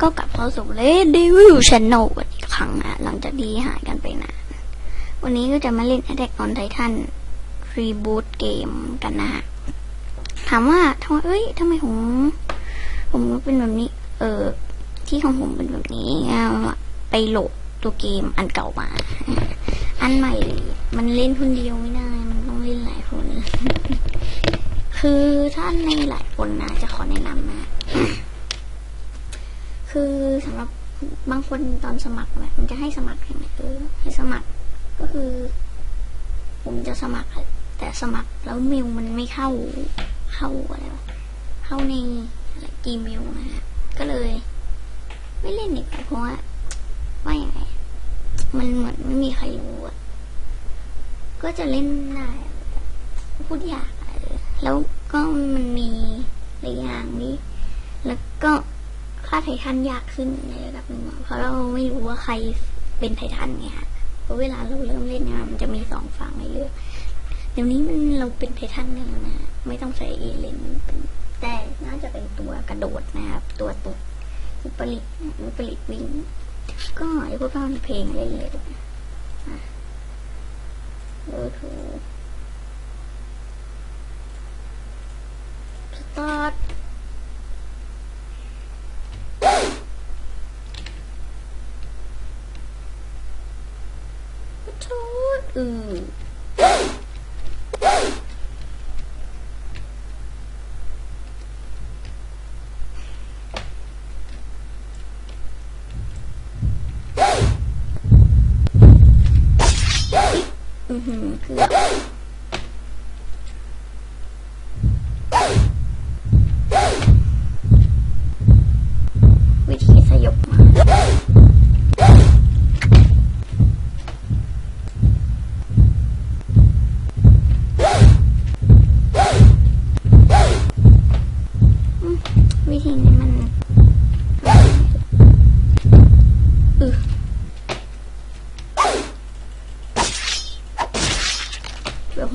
ก็กลับเข้าสู่เลด e วิวช n น e อีกครั้งนะหลังจากที่หายกันไปนานวันนี้ก็จะมาเล่น Attack on Titan Reboot เกมกันนะฮะถามว่าทำไมเอ้ยทำไมผมผมเป็นแบบนี้ เออ ที่ของผมเป็นแบบนี้อะไปโหลดตัวเกมอันเก่ามา อันใหม่มันเล่นคนเดียวไม่ได้ มันต้องเล่นหลายคน คือถ้าในหลายคนนะจะขอแนะนำนะ คือสำหรับบางคนตอนสมัครแบบมันจะให้สมัครใช่ไหมเออให้สมัคร ก็คือ ผมจะสมัคร แต่สมัครแล้วเมลมันไม่เข้าเข้าอะไรวะเข้าในจีเมลนะฮะก็เลย ไม่เล่นดีกเพราะว่าว่าอย่างไงมันเหมือนไม่มีใครรู้อะก็จะเล่นได้พูดยากแล้วก็มันมีหลายอย่างนี้แล้วก็ ค่าไททันยากขึ้นในระดับหนึ่งเพราะเราไม่รู้ว่าใครเป็นไททันไงฮะเพราะเวลาเราเริ่มเล่นเนี่ยมันจะมีสองฝั่งให้เลือกเดี๋ยวนี้มันเราเป็นไททันเนี่ยนะไม่ต้องใส่เอเลนแต่น่าจะเป็นตัวกระโดดนะครับ ตัวตุกอุปริตอุปริตวิ่งก็ไอ้พวกฟังเพลงเล่นเลยดูนะอะเออถูกสตาร์ 嗯。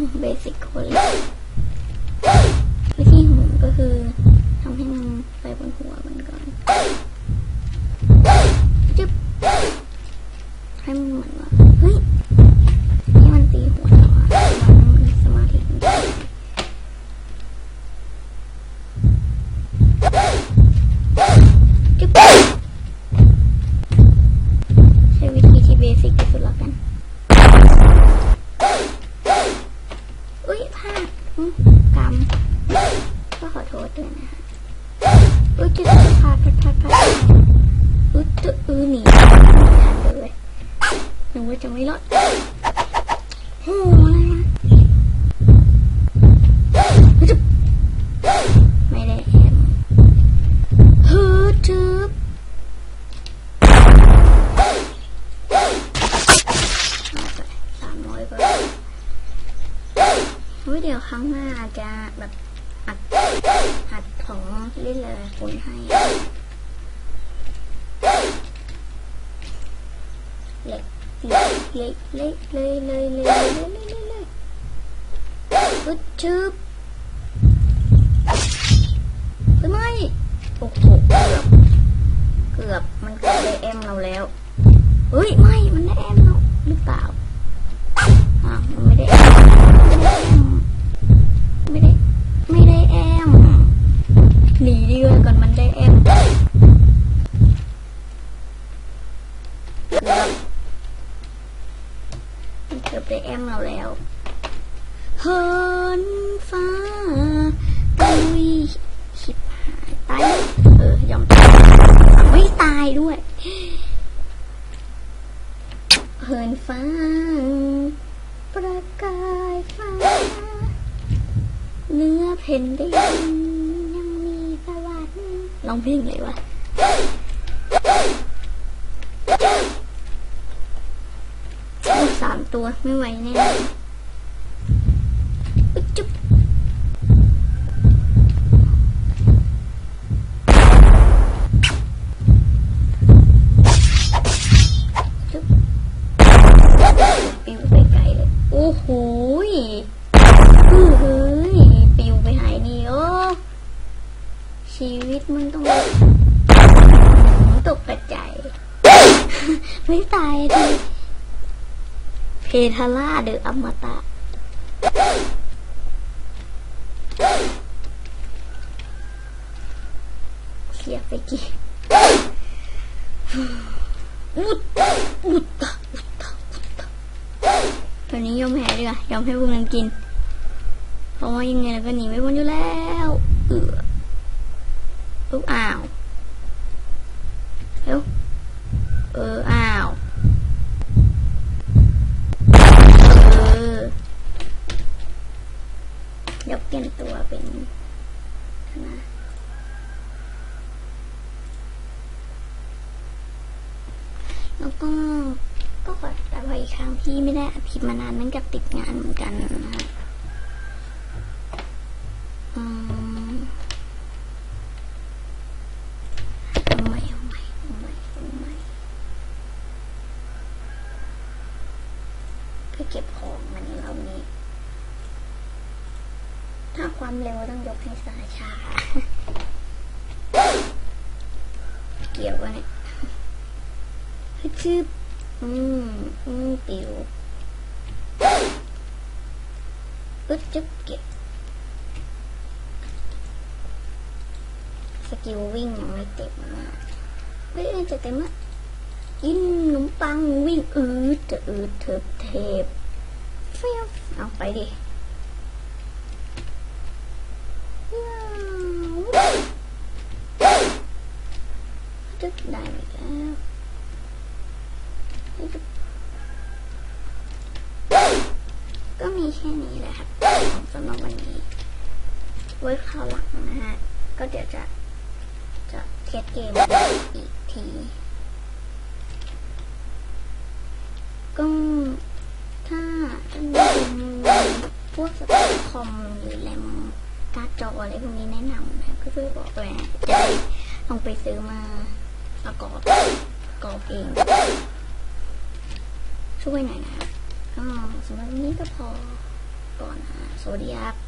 แบบเบสิกคนเลยวิธีของผมก็คือทำให้มันไปบนหัวมันก่อนจึ๊บให้มันเหมือนว่า เฮ้ยให้มันตีหัวเราอะมันสมาธิมันดี จึ๊บใช้วิธีที่เบสิกที่สุดแล้วกัน อุ้ยพลาดอืมกำก็ขอโทษด้วยนะฮะอุ้ยจะพลาดพลาดพลาดพลาดอุ้ยจะอือหนีไม่ทันเลยหนูว่า จะไม่รอดโอ้อะไรวะไม่ได้แอมฮึทึบสามร้อยก็เฮ้ยเดี๋ยวครั้งหน้าอาจจะแบบอัดอัดของเล่นเลยคนให้เล็กเล็ก เล็กเล็กเลยเลยเลยเลยเลยเลยเลยฮึดทึบหรือไม่โอ้โหเกือบเกือบมันเกือบได้แอมเราแล้วเฮ้ยไม่มันได้แอมเราหรือเปล่าอ่ามันไม่ได้แอไม่ได้แอมไม่ได้ไม่ได้แอมหนีดีกว่าก่อนมันได้แอมเกือบมัน เกือบได้แอมเราแล้วเฮินฟ้าตุยชิบหายตายเออยอมตายไม่ตายด้วยเหินฟ้าประกายฟ้า เนื้อเพนไดินยังมีสวรรค์ร้องเพลงเลยวะลูกสาม ตัวไม่ไหวแน่อุ๊ยจุ๊บปิวไปไกลเลย โอ้โหยเฮ้ยปิวไปหายนี่โอ้ชีวิตมันต้องกกระจายไม่ตายดิ ทาร่าหรืออมตะ เสียไปกี่อุดอุดตะอุดตะอุดตะตัวนี้ยอมแพ้ดีกว่ายอมให้พวกนั้นกิน เพราะว่ายังไงเราก็หนีไม่พ้นอยู่แล้ว เออลูกอ้าวเออ อ้าว เออ เดี๋ยวเปลี่ยนตัวเป็นนะ แล้วก็ก็ขอแต่พออีกครั้งพี่ไม่ได้อัดคลิปมานานเนื่องจากติดงานเหมือนกันนะฮะอืมเอาใหม่เอาใหม่เอาใหม่เอาใหม่เพื่อเก็บของมันเรานี้ ถ้าความเร็วต้องยกให้สาชา เกี่ยวกันเนี่ย ฮึชืบอืมอืมปิวอึดจึ๊บเก็บสกิลวิ่งยังไม่เต็มมากเฮ้ยจะเต็มละกินขนมปังวิ่งอืดจะอืดเถิบเทบเฟี้ยวเอาไปดิจึ๊กได้อีกแล้วก็มีแค่นี้แหละครับ รับวันนี้ ไว้คราวหลังนะฮะ ก็เดี๋ยวจะ จะเทสเกมอีกทีก็ถ้าท่านมีพวกสเปคคอมหรือแรมการ์ดจออะไรพวกนี้แนะนำนะก็ช่วยบอกเลยนะจะลองไปซื้อมาประกอบประกอบเอง ช่วยหน่อยนะก็สำหรับวันนี้ก็พอ ก่อนะสวัสดีครับ